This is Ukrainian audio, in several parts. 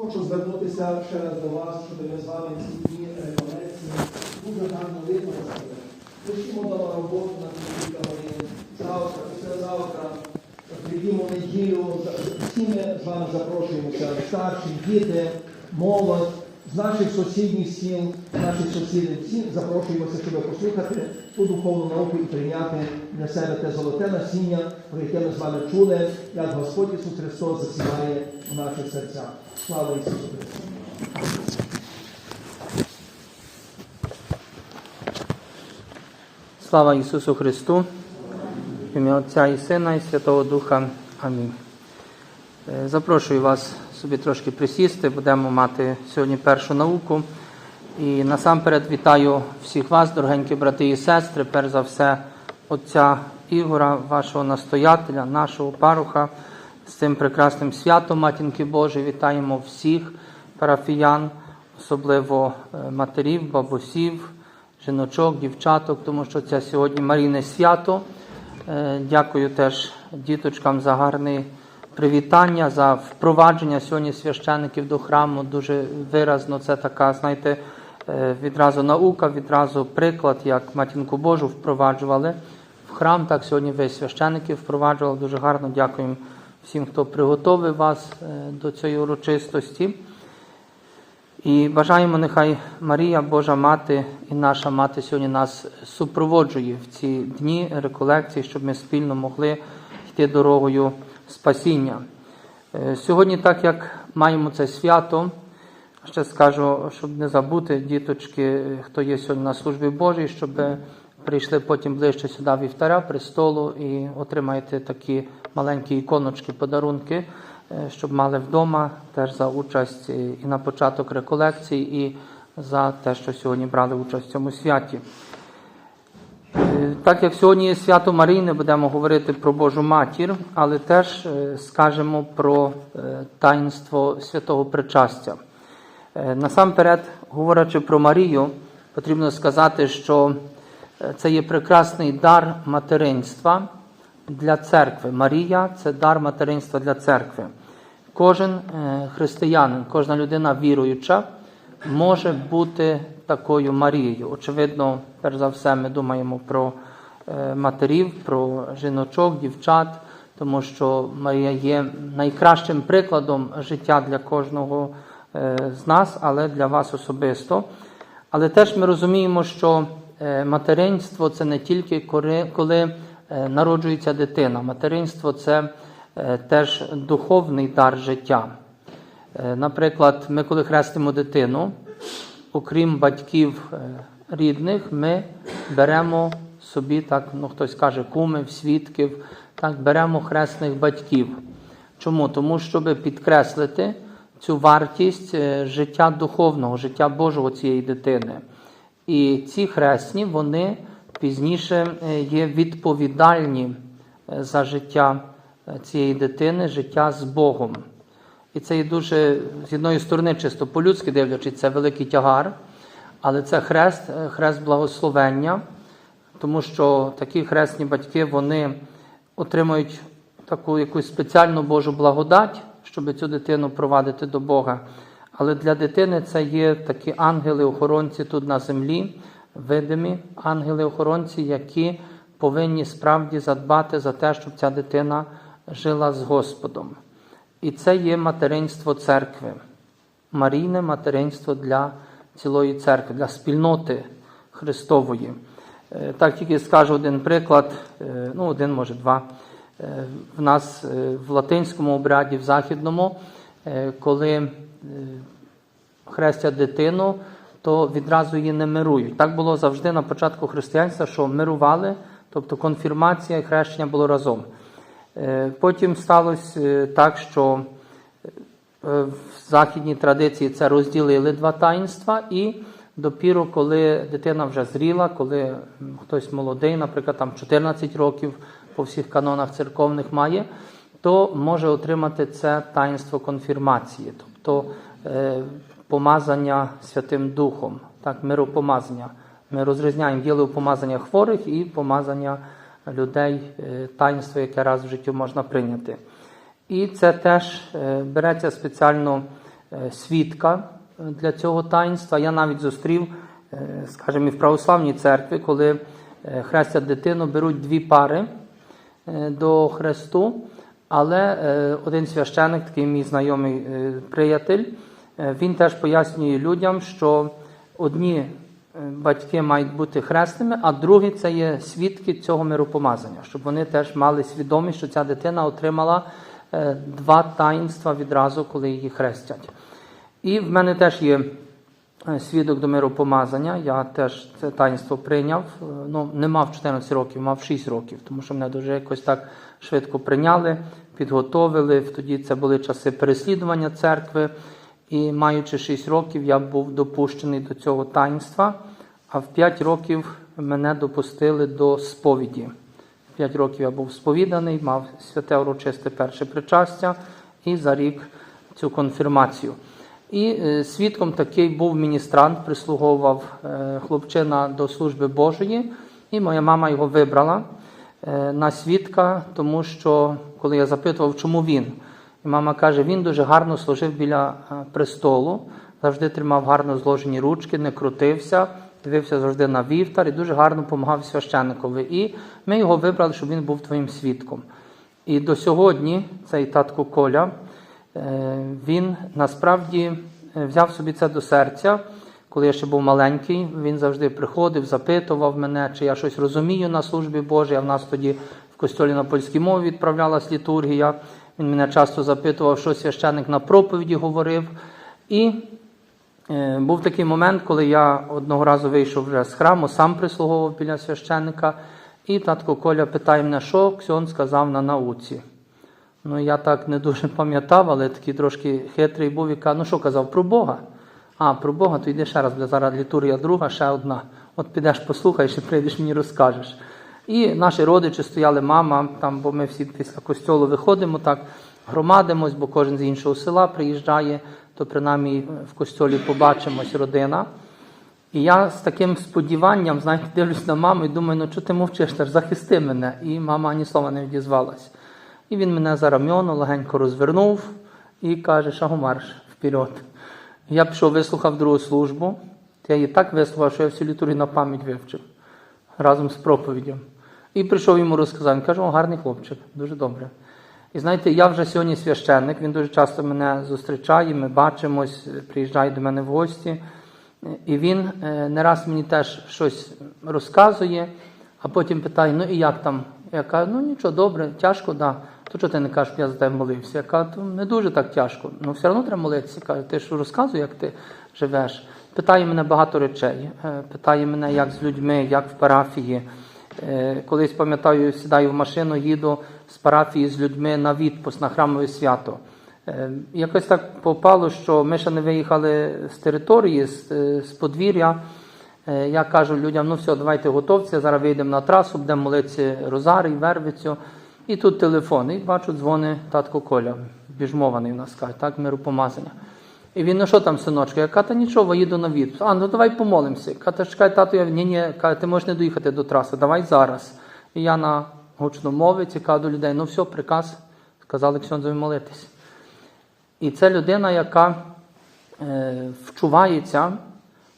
Хочу звернутися ще раз до вас, щоб ми з вами ці дні колекції дуже гарно використали. Пишімо до роботу на кілька годин, завтра, післязавтра, прийдімо неділю, всі ми з вами запрошуємося, старші, діти, молодь, з наших сусідніх сіл, з наших сусідів, всі запрошуємося, щоб послухати ту духовну науку і прийняти для себе те золоте насіння, про яке ми з вами чули, як Господь Ісус Христос засіває в наших серцях. Слава Ісусу Христу! Слава Ісусу Христу, в ім'я Отця і Сина і Святого Духа. Амінь. Е, Запрошую вас собі трошки присісти, будемо мати сьогодні першу науку. І насамперед вітаю всіх вас, дорогенькі брати і сестри, перш за все, Отця Ігора, вашого настоятеля, нашого паруха, з цим прекрасним святом Матінки Божої. Вітаємо всіх парафіян, особливо е, матерів, бабусів, жіночок, дівчаток, тому що це сьогодні Марійне свято. Е, Дякую теж діточкам за гарне привітання, за впровадження сьогодні священиків до храму. Дуже виразно це така, знаєте, е, відразу наука, відразу приклад, як матінку Божу впроваджували в храм. Так сьогодні ви священики впроваджували. Дуже гарно дякуємо всім, хто приготовив вас е, до цієї урочистості. І бажаємо, нехай Марія, Божа Мати і наша мати сьогодні нас супроводжує в ці дні реколекції, щоб ми спільно могли йти дорогою спасіння. Е, Сьогодні, так як маємо це свято, ще скажу, щоб не забути, діточки, хто є сьогодні на службі Божій, щоб прийшли потім ближче сюди вівтаря престолу і отримаєте такі маленькі іконочки, подарунки, е, щоб мали вдома теж за участь і на початок реколекції, і за те, що сьогодні брали участь в цьому святі. Так як сьогодні є свято Марійне, будемо говорити про Божу матір, але теж е, скажемо про е, таїнство святого причастя. Е, Насамперед, говорячи про Марію, потрібно сказати, що це є прекрасний дар материнства для церкви. Марія це дар материнства для церкви. Кожен християнин, кожна людина віруюча може бути такою Марією. Очевидно, перш за все, ми думаємо про е, матерів, про жіночок, дівчат, тому що Марія є найкращим прикладом життя для кожного е, з нас, але для вас особисто. Але теж ми розуміємо, що е, материнство це не тільки коли, народжується дитина. Материнство це теж духовний дар життя. Е, Наприклад, ми, коли хрестимо дитину, окрім батьків е, рідних, ми беремо собі, так, ну хтось каже, кумів, свідків, так, беремо хресних батьків. Чому? Тому, щоб підкреслити цю вартість е, життя духовного, життя Божого цієї дитини. І ці хресні, вони пізніше є відповідальні за життя цієї дитини, життя з Богом. І це є дуже, з одної сторони, чисто по-людськи дивлячись, це великий тягар, але це хрест, е, хрест благословення, тому що такі хресні батьки вони отримують таку якусь спеціальну Божу благодать, щоб цю дитину провадити до Бога. Але для дитини це є такі ангели-охоронці тут на землі, видимі ангели-охоронці, які повинні справді задбати за те, щоб ця дитина жила з Господом. І це є материнство церкви, марійне материнство для цілої церкви, для спільноти Христової. Е, Так тільки скажу один приклад, е, ну один, може, два. Е, В нас в латинському обряді, в західному, коли хрестять дитину, то відразу її не мирують. Так було завжди на початку християнства, що мирували, тобто конфірмація і хрещення було разом. Е, Потім сталося е, так, що е, в західній традиції це розділили два таїнства, і допіру, коли дитина вже зріла, коли хтось молодий, наприклад, там 14 років по всіх канонах церковних має, то може отримати це таїнство конфірмації, тобто помазання Святим Духом, так, миропомазання. Ми розрізняємо діло помазання хворих і помазання людей, е, таїнство, яке раз в житті можна прийняти. І це теж е, береться спеціально е, свідка для цього таїнства. Я навіть зустрів, скажімо, і в православній церкві, коли хрестять дитину, беруть дві пари до хресту. Але один священик, такий мій знайомий приятель, він теж пояснює людям, що одні батьки мають бути хресними, а другі це є свідки цього миропомазання, щоб вони теж мали свідомість, що ця дитина отримала е, два таїнства відразу, коли її хрестять. І в мене теж є е, свідок до миропомазання. Я теж це таїнство прийняв. Е, Ну, не мав 14 років, мав 6 років, тому що мене дуже якось так швидко прийняли, підготовили. Тоді це були часи переслідування церкви. І маючи 6 років, я був допущений до цього таїнства, а в 5 років мене допустили до сповіді. В 5 років я був сповіданий, мав святе урочисте перше причастя і за рік цю конфірмацію. І е, свідком такий був міністрант, прислуговував е, хлопчина до служби Божої, і моя мама його вибрала е, на свідка, тому що коли я запитував, чому він, і мама каже, він дуже гарно служив біля е, престолу, завжди тримав гарно зложені ручки, не крутився, дивився завжди на вівтар і дуже гарно допомагав священникові. І ми його вибрали, щоб він був твоїм свідком. І до сьогодні цей татко Коля, е, він насправді е, взяв собі це до серця. Коли я ще був маленький, він завжди приходив, запитував мене, чи я щось розумію на службі Божій. А в нас тоді в костьолі на польській мові відправлялась літургія. Він мене часто запитував, що священник на проповіді говорив. І е, був такий момент, коли я одного разу вийшов вже з храму, сам прислуговував біля священника, і татко Коля питає мене, що Ксьон сказав на науці. Ну, я так не дуже пам'ятав, але такий трошки хитрий був і каже, ну що казав, про Бога? А, про Бога, то йди ще раз, бля, зараз літургія друга, ще одна. От підеш послухаєш і прийдеш мені розкажеш. І наші родичі стояли, мама, там, бо ми всі після костьолу виходимо, так, громадимось, бо кожен з іншого села приїжджає, то принаймні в костьолі побачимось родина. І я з таким сподіванням, знаєте, дивлюсь на маму і думаю, ну чого ти мовчиш, та ж захисти мене. І мама ані слова не відізвалась. І він мене за рам'яно легенько розвернув і каже, шагомарш вперед. Я пішов, вислухав другу службу. Я її так вислухав, що я всю літургію на пам'ять вивчив разом з проповіддю. І прийшов йому розказав. Він каже, о, гарний хлопчик, дуже добре. І знаєте, я вже сьогодні священник, він дуже часто мене зустрічає, ми бачимось, приїжджає до мене в гості. І він е, не раз мені теж щось розказує, а потім питає, ну і як там? Я кажу, ну нічого, добре, тяжко, да. То чого ти не кажеш, я за тебе молився? Я кажу, то не дуже так тяжко. Ну все одно треба молитися. Каже, ти ж розказуй, як ти живеш. Питає мене багато речей. Е, Питає мене, як з людьми, як в парафії. Е, Колись пам'ятаю, сідаю в машину, їду з парафії з людьми на відпуск на храмове свято. Е, Якось так попало, що ми ще не виїхали з території, з, е, з подвір'я. Я кажу людям, ну все, давайте готовці, зараз вийдемо на трасу, будемо молитися Розарій, Вервицю. І тут телефон. І бачу, дзвони татко Коля, біжмований у нас каже, так, миропомазання. І він, ну що там, синочка? Я кажу, та нічого, їду на відпуск. А, ну давай помолимося. Каже, чекай, тато, я ні, ні, ти можеш не доїхати до траси, давай зараз. І я на гучномовиці кажу до людей, ну все, приказ, сказали Ксьонзові молитись. І це людина, яка е, вчувається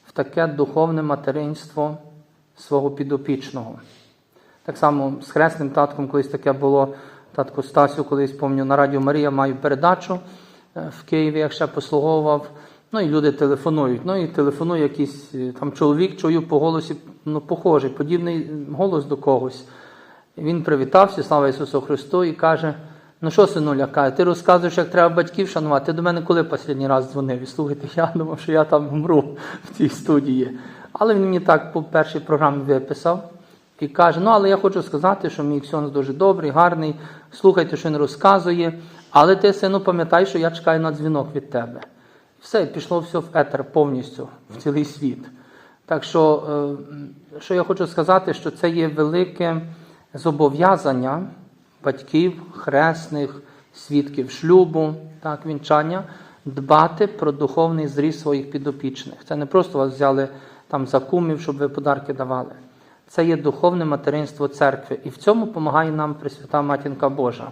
в таке духовне материнство свого підопічного. Так само з хресним татком колись таке було, татко Стасю, колись пам'ятаю, на Радіо Марія маю передачу в Києві, як ще послуговував. Ну і люди телефонують. Ну і телефонує якийсь е, там чоловік, чую по голосі, ну, похожий, подібний голос до когось. Він привітався, слава Ісусу Христу, і каже: Ну що, синуля, каже, ти розказуєш, як треба батьків шанувати. Ти до мене коли останній раз дзвонив? І слухайте, я думав, що я там вмру в цій студії. Але він мені так по першій програмі виписав і каже: Ну, але я хочу сказати, що мій ксьонз дуже добрий, гарний. Слухайте, що він розказує. Але ти, сину, пам'ятай, що я чекаю на дзвінок від тебе. Все, пішло все в етер повністю, в цілий світ. Так що, е, що я хочу сказати, що це є велике зобов'язання батьків, хресних, свідків шлюбу, так, вінчання, дбати про духовний зріст своїх підопічних. Це не просто вас взяли там за кумів, щоб ви подарки давали. Це є духовне материнство церкви. І в цьому допомагає нам Пресвята Матінка Божа.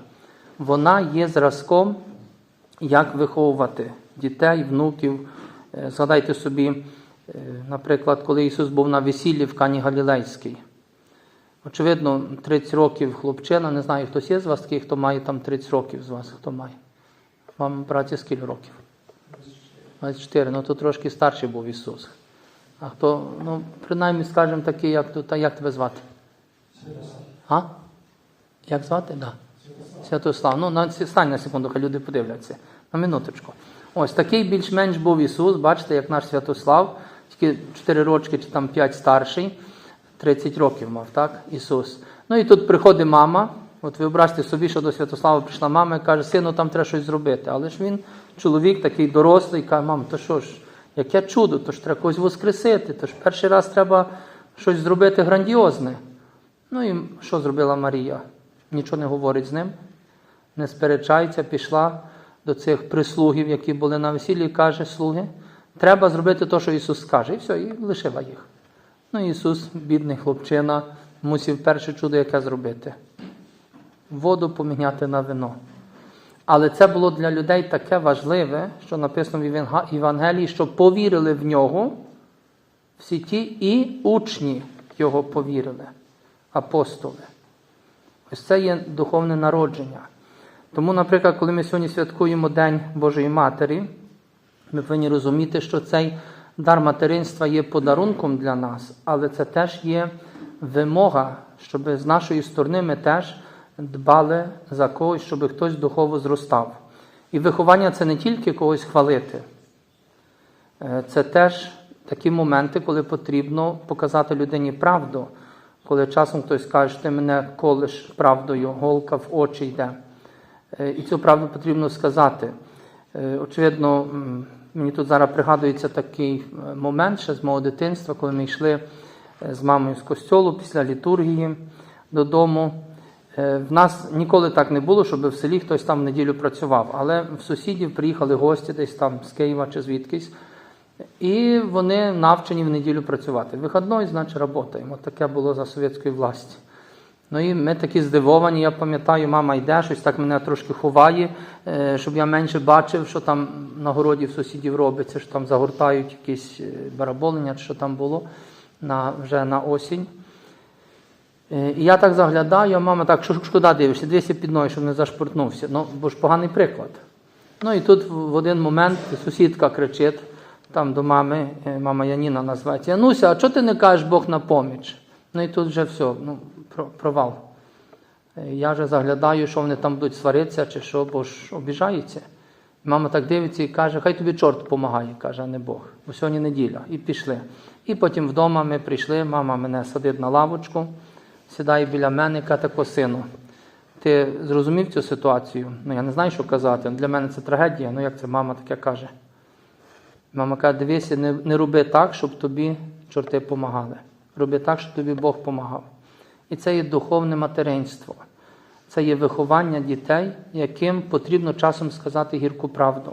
Вона є зразком, як виховувати дітей, внуків. Е, Згадайте собі, е, наприклад, коли Ісус був на весіллі в Кані Галілейській. Очевидно, 30 років хлопчина, не знаю, хтось є з вас такий, хто має там 30 років з вас, хто має. Вам, браті, скільки років? 24, ну то трошки старший був Ісус. А хто, ну, принаймні, скажімо такий, як тут, а як тебе звати? А? Як звати? Да. Святослав. Ну, стань на секунду, хай люди подивляться. На минуточку. Ось такий більш-менш був Ісус, бачите, як наш Святослав, тільки 4 рочки чи там 5 старший, 30 років мав, так, Ісус. Ну і тут приходить мама. От ви образьте собі, що до Святослава прийшла мама і каже, сину, там треба щось зробити. Але ж він, чоловік такий дорослий, каже, мам, то що ж, яке чудо, то ж треба когось воскресити, то ж перший раз треба щось зробити грандіозне. Ну і що зробила Марія? Нічого не говорить з ним, не сперечається, пішла до цих прислугів, які були на весіллі, і каже, слуги, треба зробити те, що Ісус скаже. І все, і лишила їх. Ну, Ісус, бідний хлопчина, мусив перше чудо яке зробити. Воду поміняти на вино. Але це було для людей таке важливе, що написано в Євангелії, що повірили в нього всі ті і учні його повірили, апостоли. Ось це є духовне народження. Тому, наприклад, коли ми сьогодні святкуємо День Божої Матері, ми повинні розуміти, що цей дар материнства є подарунком для нас, але це теж є вимога, щоб з нашої сторони ми теж дбали за когось, щоб хтось духово зростав. І виховання це не тільки когось хвалити, Е, це теж такі моменти, коли потрібно показати людині правду, коли часом хтось каже, ти мене колиш правдою, голка в очі йде. Е, І цю правду потрібно сказати. Е, Очевидно, мені тут зараз пригадується такий е, момент ще з мого дитинства, коли ми йшли з мамою з костьолу після літургії додому. В нас ніколи так не було, щоб в селі хтось там в неділю працював. Але в сусідів приїхали гості десь там з Києва чи звідкись. І вони навчені в неділю працювати. Вихідний, значить, працюємо. Таке було за совєтської власті. Ну і ми такі здивовані, я пам'ятаю, мама йде, щось так мене трошки ховає, е, щоб я менше бачив, що там на городі в сусідів робиться, що там загортають якісь е, бараболення, що там було на, вже на осінь. Е, І я так заглядаю, а мама так, що шкода дивишся, дивися під ноги, щоб не зашпортнувся. Ну, бо ж поганий приклад. Ну і тут в один момент сусідка кричить там до мами, е, мама Яніна називається, Януся, а чого ти не кажеш Бог на поміч? Ну і тут вже все, ну, провал. Е, Я вже заглядаю, що вони там будуть сваритися чи що, бо ж обіжаються. Мама так дивиться і каже, хай тобі чорт допомагає, каже, а не Бог. Бо сьогодні неділя. І пішли. І потім вдома ми прийшли, мама мене садить на лавочку, сідає біля мене каже, тако сину. Ти зрозумів цю ситуацію? Ну я не знаю, що казати. Для мене це трагедія. Ну як це мама таке каже? Мама каже, дивися, не, не роби так, щоб тобі чорти помагали. Роби так, щоб тобі Бог помагав. І це є духовне материнство. Це є виховання дітей, яким потрібно часом сказати гірку правду.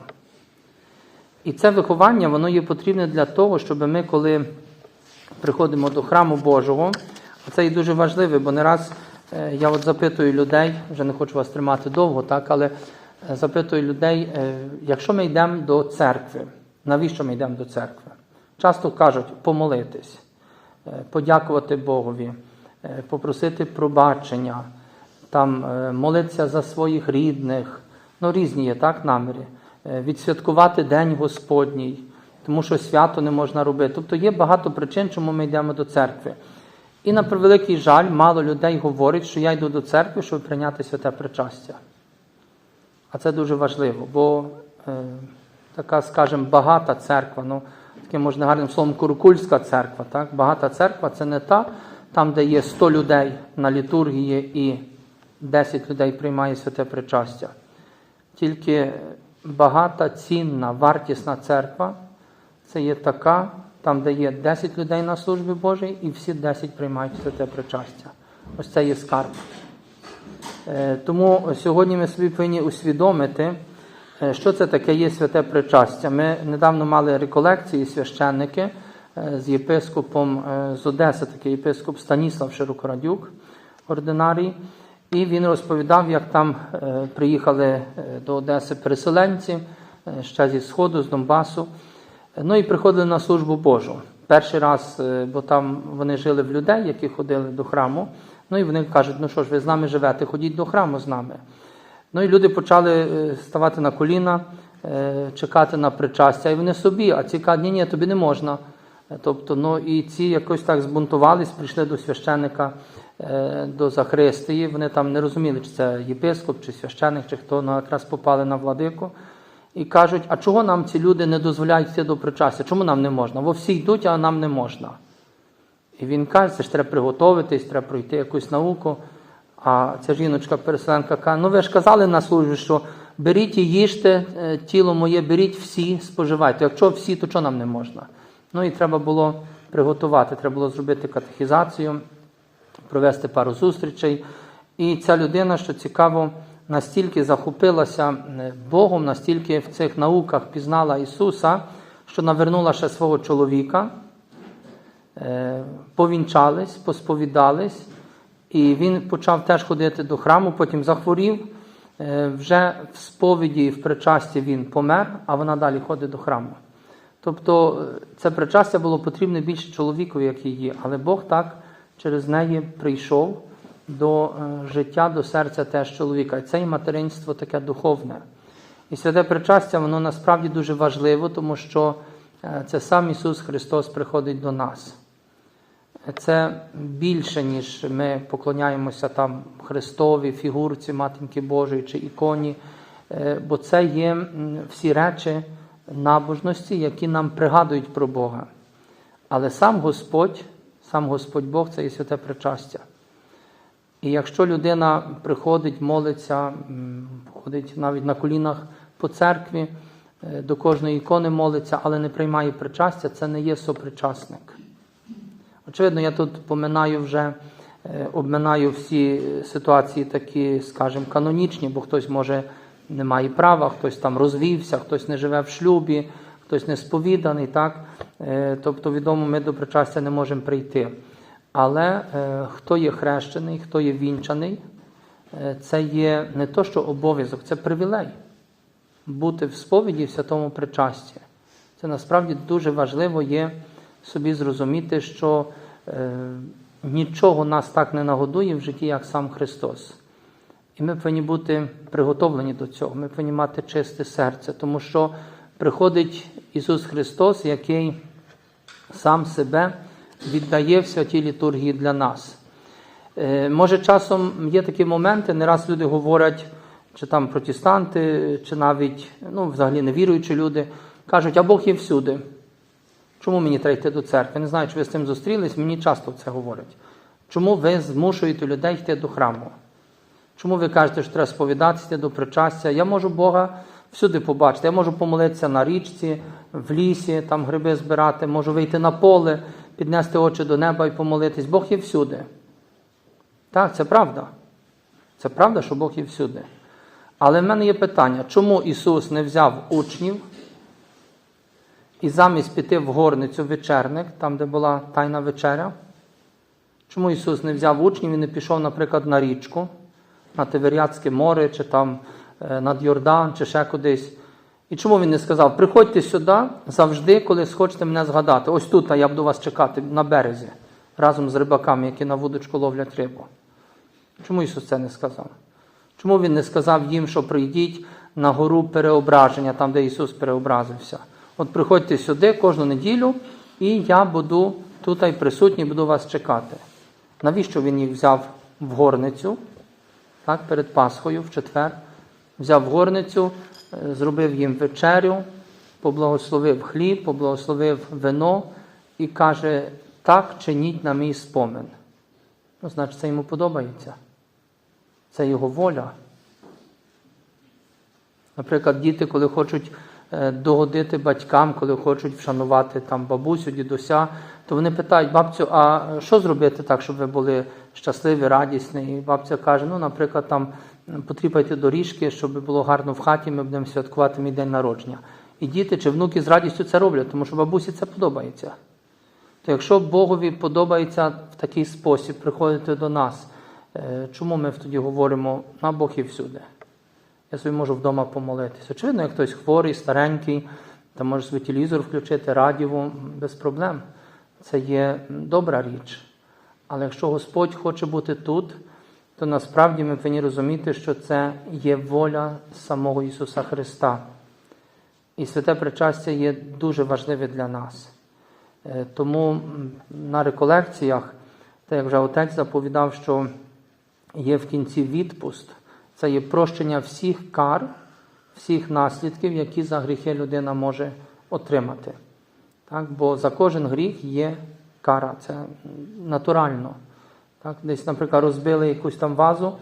І це виховання, воно є потрібне для того, щоб ми, коли приходимо до храму Божого, це є дуже важливе, бо не раз е, я от запитую людей, вже не хочу вас тримати довго, так, але е, запитую людей, е, якщо ми йдемо до церкви, навіщо ми йдемо до церкви? Часто кажуть помолитись, е, подякувати Богові, е, попросити пробачення, там е, молитися за своїх рідних, ну різні є так наміри, відсвяткувати День Господній, тому що свято не можна робити. Тобто є багато причин, чому ми йдемо до церкви. І на превеликий жаль, мало людей говорять, що я йду до церкви, щоб прийняти святе причастя. А це дуже важливо, бо така, скажімо, багата церква, ну, таким можна гарним словом, куркульська церква. Так? Багата церква це не та, там, де є 100 людей на літургії і 10 людей приймає святе причастя. Тільки багата, цінна, вартісна церква це є така, там, де є 10 людей на службі Божій, і всі 10 приймають святе причастя. Ось це є скарб. Е, Тому сьогодні ми собі повинні усвідомити, що це таке є святе причастя. Ми недавно мали реколекції священники е, з єпископом е, з Одеси, такий єпископ Станіслав Широкорадюк, ординарій. І він розповідав, як там е, приїхали е, до Одеси переселенці е, ще зі Сходу, з Донбасу. Ну і приходили на службу Божу. Перший раз, е, бо там вони жили в людей, які ходили до храму. Ну і вони кажуть, ну що ж, ви з нами живете, ходіть до храму з нами. Ну і люди почали е, ставати на коліна, е, чекати на причастя. І вони собі, а ці кажуть, ні, ні, тобі не можна. Е, Тобто, ну і ці якось так збунтувались, прийшли до священика, е, до Захристії. Вони там не розуміли, чи це єпископ, чи священик, чи хто ну, якраз попали на владику. І кажуть, а чого нам ці люди не дозволяють йти до причастя? Чому нам не можна? Бо всі йдуть, а нам не можна. І він каже, це ж треба приготуватись, треба пройти якусь науку. А ця жіночка-переселенка каже, ну ви ж казали на службі, що беріть і їжте е, тіло моє, беріть всі, споживайте. Якщо всі, то чого нам не можна? Ну і треба було приготувати, треба було зробити катехізацію, провести пару зустрічей. І ця людина, що цікаво, настільки захопилася е, Богом, настільки в цих науках пізнала Ісуса, що навернула ще свого чоловіка, е, повінчались, посповідались, і він почав теж ходити до храму, потім захворів. Е, Вже в сповіді і в причасті він помер, а вона далі ходить до храму. Тобто е, це причастя було потрібне більше чоловікові, як її, але Бог так через неї прийшов до е, життя, до серця теж чоловіка. І це і материнство таке духовне. І святе причастя, воно насправді дуже важливо, тому що це сам Ісус Христос приходить до нас. Це більше, ніж ми поклоняємося там Христові, фігурці Матінки Божої чи іконі, Е, бо це є всі речі набожності, які нам пригадують про Бога. Але сам Господь, сам Господь Бог це і святе причастя. І якщо людина приходить, молиться, ходить навіть на колінах по церкві, е, до кожної ікони молиться, але не приймає причастя, це не є сопричасник. Очевидно, я тут поминаю вже, е, обминаю всі ситуації такі, скажімо, канонічні, бо хтось може не має права, хтось там розвівся, хтось не живе в шлюбі, хтось не сповіданий. Так? Е, Тобто, відомо, ми до причастя не можемо прийти. Але е, хто є хрещений, хто є вінчаний, це є не то, що обов'язок, це привілей бути в сповіді в святому причасті. Це насправді дуже важливо є собі зрозуміти, що е, нічого нас так не нагодує в житті, як сам Христос. І ми повинні бути приготовлені до цього, ми повинні мати чисте серце, тому що приходить Ісус Христос, який сам себе віддає в святій літургії для нас. Е, Може, часом є такі моменти, не раз люди говорять, чи там протестанти, чи навіть ну, взагалі невіруючі люди, кажуть, а Бог є всюди. Чому мені треба йти до церкви? Не знаю, чи ви з цим зустрілись, мені часто це говорять. Чому ви змушуєте людей йти до храму? Чому ви кажете, що треба сповідатися до причастя? Я можу Бога всюди побачити. Я можу помолитися на річці, в лісі, там гриби збирати, можу вийти на поле, піднести очі до неба і помолитись. Бог є всюди. Так, це правда. Це правда, що Бог є всюди. Але в мене є питання, чому Ісус не взяв учнів і замість піти в горницю вечерник, там, де була Тайна вечеря? Чому Ісус не взяв учнів і не пішов, наприклад, на річку, на Тиверіатське море, чи там е, над Йордан, чи ще кудись? І чому він не сказав, приходьте сюди завжди, коли схочете мене згадати. Ось тут я буду вас чекати на березі, разом з рибаками, які на вудочку ловлять рибу. Чому Ісус це не сказав? Чому Він не сказав їм, що прийдіть на гору переображення, там, де Ісус переобразився? От приходьте сюди кожну неділю, і я буду тут присутній, буду вас чекати. Навіщо він їх взяв в горницю? Так, перед Пасхою в четвер. Взяв горницю, е, зробив їм вечерю, поблагословив хліб, поблагословив вино і каже: так чиніть на мій спомин. Ну, значить, це йому подобається. Це його воля. Наприклад, діти, коли хочуть догодити батькам, коли хочуть вшанувати там бабусю, дідуся, то вони питають бабцю, а що зробити так, щоб ви були щасливі, радісні? І бабця каже: ну, наприклад, там потріпайте доріжки, щоб було гарно в хаті, ми будемо святкувати мій день народження. І діти чи внуки з радістю це роблять, тому що бабусі це подобається. То якщо Богові подобається в такий спосіб приходити до нас, е, чому ми тоді говоримо, на Бог є всюди? Я собі можу вдома помолитися. Очевидно, як хтось хворий, старенький, то може собі телевізор включити, радіо без проблем. Це є добра річ. Але якщо Господь хоче бути тут, то насправді ми повинні розуміти, що це є воля самого Ісуса Христа. І святе причастя є дуже важливе для нас. Е, Тому на реколекціях, так як вже отець заповідав, що є в кінці відпуст, це є прощення всіх кар, всіх наслідків, які за гріхи людина може отримати. Так? Бо за кожен гріх є кара, це натурально. Так? Десь, наприклад, розбили якусь там вазу,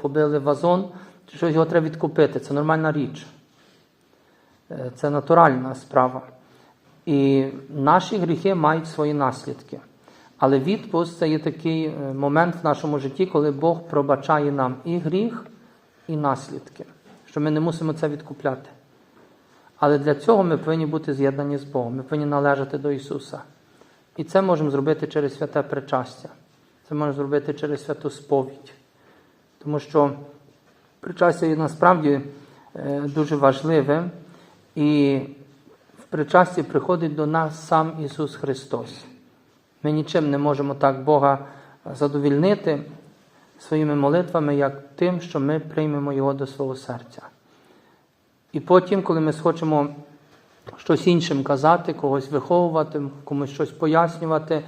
побили вазон, щось його треба відкупити. Це нормальна річ. Е, Це натуральна справа. І наші гріхи мають свої наслідки. Але відпуск це є такий е, момент в нашому житті, коли Бог пробачає нам і гріх, і наслідки, що ми не мусимо це відкупляти. Але для цього ми повинні бути з'єднані з Богом, ми повинні належати до Ісуса. І це можемо зробити через святе причастя. Це можемо зробити через святу сповідь. Тому що причастя є насправді е, дуже важливе, і в причасті приходить до нас сам Ісус Христос. Ми нічим не можемо так Бога задовільнити своїми молитвами, як тим, що ми приймемо Його до свого серця. І потім, коли ми схочемо щось іншим казати, когось виховувати, комусь щось пояснювати,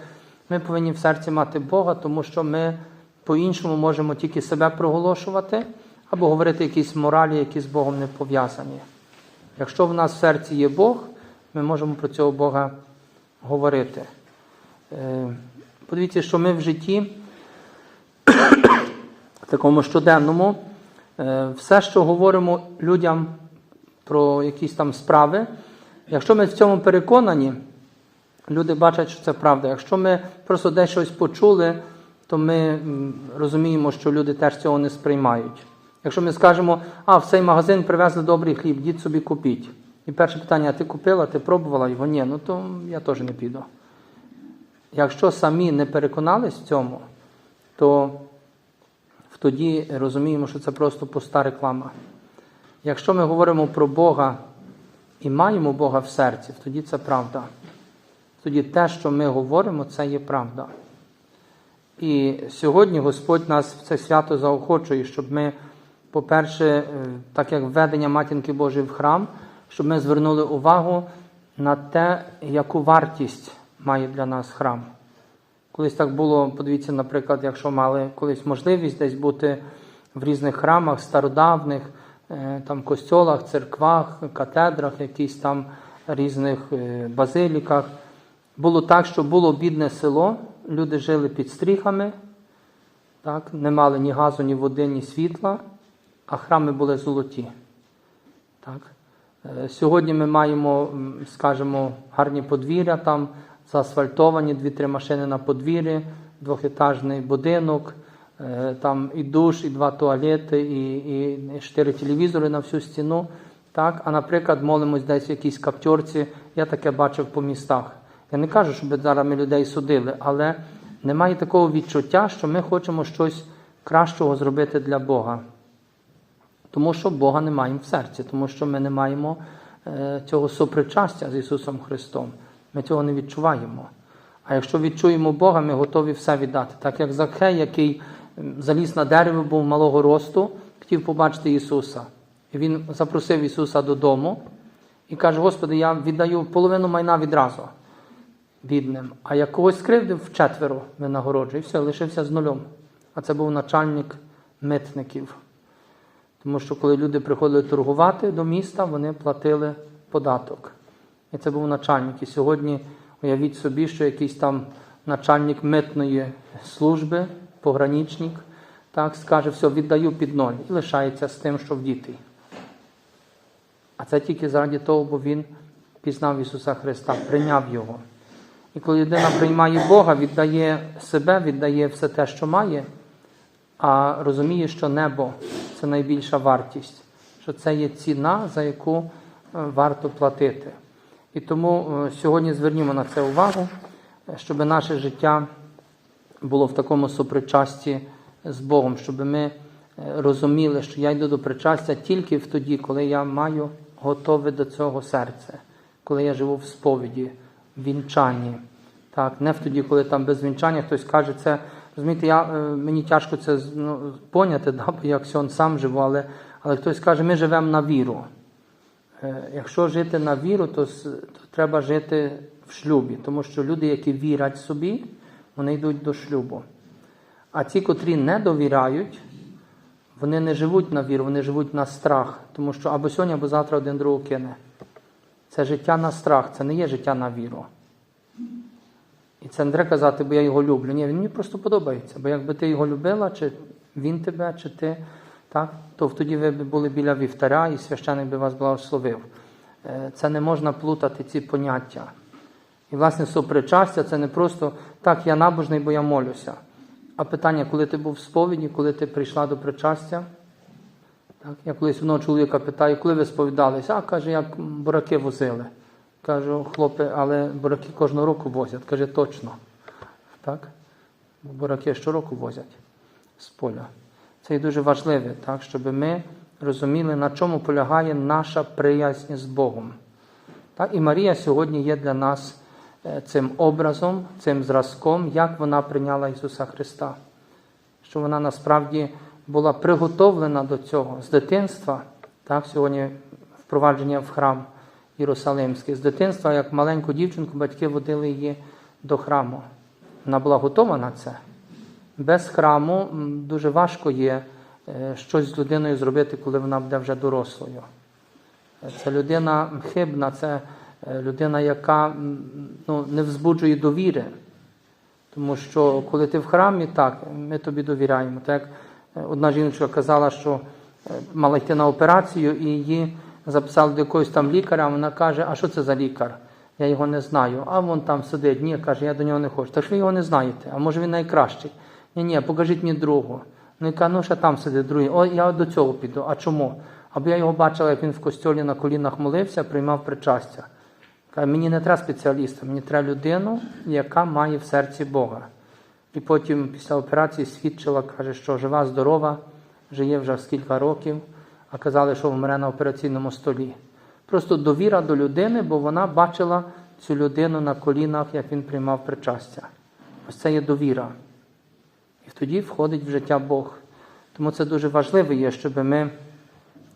ми повинні в серці мати Бога, тому що ми по-іншому можемо тільки себе проголошувати або говорити якісь моралі, які з Богом не пов'язані. Якщо в нас в серці є Бог, ми можемо про цього Бога говорити. Е, Подивіться, що ми в житті, такому щоденному, е, все, що говоримо людям про якісь там справи, якщо ми в цьому переконані, люди бачать, що це правда. Якщо ми просто десь щось почули, то ми розуміємо, що люди теж цього не сприймають. Якщо ми скажемо, а в цей магазин привезли добрий хліб, дід собі купіть. І перше питання, а ти купила, ти пробувала його? Ні, ну то я теж не піду. Якщо самі не переконались в цьому, то тоді розуміємо, що це просто пуста реклама. Якщо ми говоримо про Бога і маємо Бога в серці, тоді це правда. Тоді те, що ми говоримо, це є правда. І сьогодні Господь нас в це свято заохочує, щоб ми, по-перше, е, так як введення Матінки Божої в храм, щоб ми звернули увагу на те, яку вартість має для нас храм. Колись так було, подивіться, наприклад, якщо мали колись можливість десь бути в різних храмах, стародавних, е, там костьолах, церквах, катедрах, якісь там різних е, базиліках. Було так, що було бідне село, люди жили під стріхами, так, не мали ні газу, ні води, ні світла, а храми були золоті. Так. Е, Сьогодні ми маємо, скажімо, гарні подвір'я там, заасфальтовані, дві-три машини на подвір'ї, двохетажний будинок, е, там і душ, і два туалети, і, і чотири телевізори на всю стіну. Так? А, наприклад, молимось десь в якійсь каптьорці, я таке бачив по містах. Я не кажу, щоб зараз ми людей судили, але немає такого відчуття, що ми хочемо щось кращого зробити для Бога. Тому що Бога не маємо в серці, тому що ми не маємо е, цього сопричастя з Ісусом Христом. Ми цього не відчуваємо. А якщо відчуємо Бога, ми готові все віддати. Так як Закхей, який заліз на дерево, був малого росту, хотів побачити Ісуса. І він запросив Ісуса додому і каже: Господи, я віддаю половину майна відразу бідним. А як когось скривдив вчетверо винагороджую, і все, лишився з нульом. А це був начальник митників. Тому що коли люди приходили торгувати до міста, вони платили податок. І це був начальник. І сьогодні уявіть собі, що якийсь там начальник митної служби, пограничник, так, скаже, все, віддаю під ноль і лишається з тим, що вдітий. А це тільки заради того, бо він пізнав Ісуса Христа, прийняв Його. І коли людина приймає Бога, віддає себе, віддає все те, що має, а розуміє, що небо це найбільша вартість, що це є ціна, за яку е, варто платити. І тому е, сьогодні звернімо на це увагу, е, щоб наше життя було в такому сопричасті з Богом, щоб ми розуміли, що я йду до причастя тільки в тоді, коли я маю готове до цього серце, коли я живу в сповіді, в вінчанні. Так, не в тоді, коли там без вінчання хтось каже, це розумієте, я, е, мені тяжко це ну, поняти, да, бо я сам живу, але, але хтось каже, ми живемо на віру. Е, Якщо жити на віру, то, то треба жити в шлюбі, тому що люди, які вірять собі, вони йдуть до шлюбу. А ті, котрі не довіряють, вони не живуть на віру, вони живуть на страх, тому що або сьогодні, або завтра один другого кине. Це життя на страх, це не є життя на віру. І це не треба казати, бо я його люблю. Ні, він мені просто подобається. Бо якби ти його любила, чи він тебе, чи ти, так, то тоді ви були біля вівтаря і священик би вас благословив. Е, Це не можна плутати ці поняття. І, власне, сопричастя це не просто так, я набожний, бо я молюся. А питання, коли ти був в сповіді, коли ти прийшла до причастя? Так, я колись одного чоловіка питаю, коли ви сповідалися? А каже, як бураки возили. Кажу, хлопе, але бураки кожного року возять. Каже, точно. Так? Бураки щороку возять з поля. Це і дуже важливе, так, щоб ми розуміли, на чому полягає наша приязнь з Богом. Так? І Марія сьогодні є для нас е, цим образом, цим зразком, як вона прийняла Ісуса Христа. Що вона насправді була приготовлена до цього з дитинства, так, сьогодні впровадження в храм Єрусалимський. З дитинства, як маленьку дівчинку, батьки водили її до храму. Вона була готова на це. Без храму дуже важко є е, щось з людиною зробити, коли вона буде вже дорослою. Це людина хибна, це е, людина, яка ну, не взбуджує довіри. Тому що коли ти в храмі, так, ми тобі довіряємо. Так е, одна жіночка казала, що е, мала йти на операцію і її записали до якогось там лікаря, а вона каже, а що це за лікар? Я його не знаю. А вон там сидить, ні, каже, я до нього не хочу. Та ж ви його не знаєте, а може він найкращий? Ні, ні, покажіть мені другого. Ну каже, ну ще там сидить другий. О, я до цього піду. А чому? Або я його бачила, як він в костьолі на колінах молився, приймав причастя. Каже, мені не треба спеціаліста, мені треба людину, яка має в серці Бога. І потім після операції свідчила, каже, що жива, здорова, жиє вже скільки років, а казали, що вмре на операційному столі. Просто довіра до людини, бо вона бачила цю людину на колінах, як він приймав причастя. Ось це є довіра. І тоді входить в життя Бог. Тому це дуже важливо є, щоб ми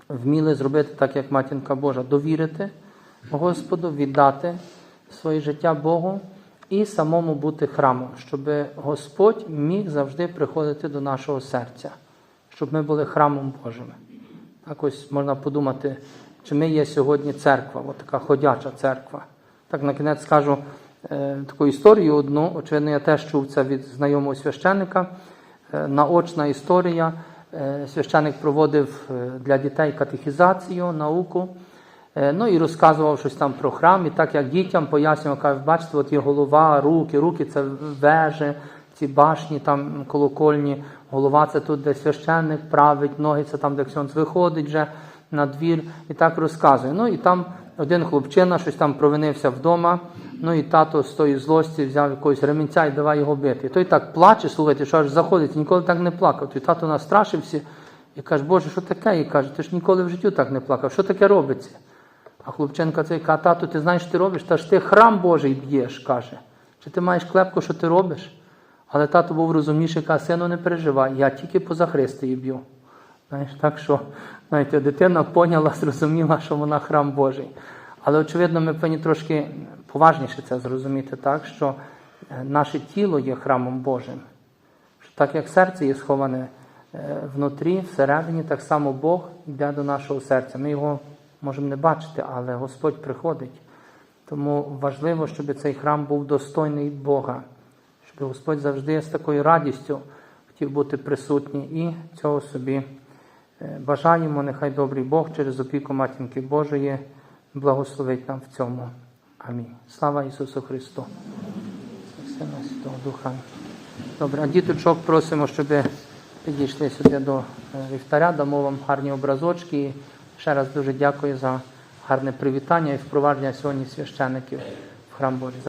вміли зробити так, як матінка Божа, довірити Господу, віддати своє життя Богу і самому бути храмом, щоб Господь міг завжди приходити до нашого серця, щоб ми були храмом Божим. Так ось можна подумати, чи ми є сьогодні церква, от така ходяча церква. Так на кінець скажу таку історію одну. Очевидно, я теж чув це від знайомого священника. Е, наочна історія. Е, священик проводив е, для дітей катехізацію, науку. Е, Ну і розказував щось там про храм, і так як дітям пояснював, каже, бачите, от є голова, руки, руки це вежі, ці башні, там колокольні, голова це тут, де священник править, ноги це там, де ксьонц виходить вже на двір, і так розказує. Ну і там один хлопчина щось там провинився вдома, ну і тато з тої злості взяв якогось ремінця і давай його бити. І той так плаче, слухайте, що аж заходить, ніколи так не плакав. Той тато настрашився і каже, Боже, що таке? І каже, ти ж ніколи в житті так не плакав, що таке робиться? А хлопченка цей каже, тату, ти знаєш, що ти робиш? Та ж ти храм Божий б'єш, каже. Чи ти маєш клепку, що ти робиш? Але тато був розумніший, каже, сину, не переживай, я тільки поза Христою б'ю. Знаєш, так що, знаєте, дитина поняла, зрозуміла, що вона храм Божий. Але, очевидно, ми повинні трошки поважніше це зрозуміти, так, що е, наше тіло є храмом Божим. Що так як серце є сховане е, внутрі, всередині, так само Бог йде до нашого серця. Ми його можемо не бачити, але Господь приходить. Тому важливо, щоб цей храм був достойний Бога, щоб Господь завжди з такою радістю хотів бути присутній і цього собі е, бажаємо. Нехай добрий Бог через опіку Матінки Божої благословить нам в цьому. Амінь. Слава Ісусу Христу. Сина Святого Духа. Добре, а діточок просимо, щоб підійшли сюди до е, вівтаря, дамо вам гарні образочки. І ще раз дуже дякую за гарне привітання і впровадження сьогодні священиків в храм Божий.